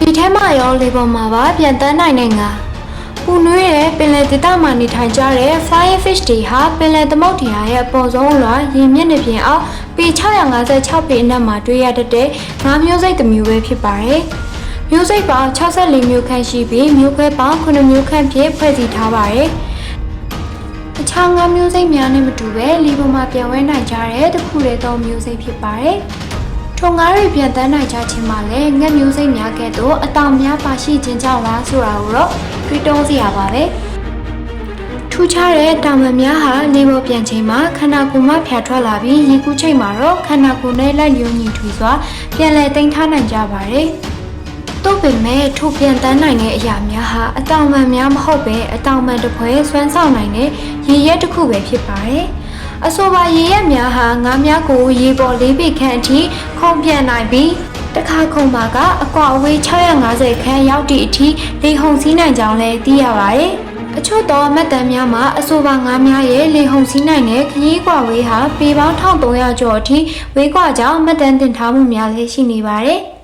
ဒီထဲမှာရောလေပေါ်မှာပါပြန်တန်းနိုင်တဲ့ငါပူနွေးတဲ့ပင်လယ်ဒေသမှာနေထိုင်ကြတဲ့ flying fish တွေဟာပင်လယ်သမုဒ္ဒရာရဲ့အပေါ်ဆုံးလွှာရင်မျက်နှာပြင်အောက်ပေ656ပေအနက်မှာတွေ့ရတတ်တဲ့ငါးမျိုးစိတ်တစ်မျိုးပဲဖြစ်ပါတယ်။မျိုးစိတ်ပေါင်း64မျိုးခန့်ရှိပြီးမျိုးခွဲပေါင်း9မျိုးခန့်ဖြင့်ဖွဲ့စည်းထားပါတယ်။အခြားငါးမျိုးစိတ်များနဲ့မတူပဲလီပေါ်မှာပြန်ဝဲနိုင်ကြတဲ့တစ်ခုတည်းသောမျိုးစိတ်ဖြစ်ပါတယ်။ ထုံငါးတွေပြန်တန်းနိုင်ကြခြင်းမှာလည်းငှက်မျိုးစိတ်များကဲ့သို့အတောင်များပါရှိခြင်းကြောင့်လားဆိုတာကိုတော့တွေးတောစရာပါပဲ။ထူးခြားတဲ့တောင်ပံများဟာလေပေါ်ပြန်ချိန်မှာခန္ဓာကိုယ်မှဖြာထွက်လာပြီးရေကူးချိန်မှာတော့ခန္ဓာကိုယ်နဲ့လက်ညှိုးညီထွေစွာပြန်လည်တိမ်ထားနိုင်ကြပါတယ်။တို့ပင်မဲ့ထိုပြန်တန်းနိုင်တဲ့အရာများဟာအတောင်ပံများမဟုတ်ပဲအတောင်ပံတစ်ဖွဲဆွမ်းဆောင်နိုင်တဲ့ရေရဲတစ်ခုပဲဖြစ်ပါတယ်။ အဆိုပါရေရဲများဟာငါးများကိုရေပေါ်လေးပေခန့်အထိခုန်ပြန်နိုင်ပြီးတစ်ခါခုန်ပါကအကွာအဝေး650ခန်းရောက်သည့်အထိလေဟုန်စီးနိုင်ကြောင်းလည်းသိရပါတယ်။အချို့သောမှတ်တမ်းများမှာအဆိုပါငါးများရဲ့လေဟုန်စီးနိုင်တဲ့ခရီးကွာဝေးဟာပေပေါင်း1300ကျော်အထိဝေးကွာကြောင်းမှတ်တမ်းတင်ထားမှုများလည်းရှိနေပါတယ်။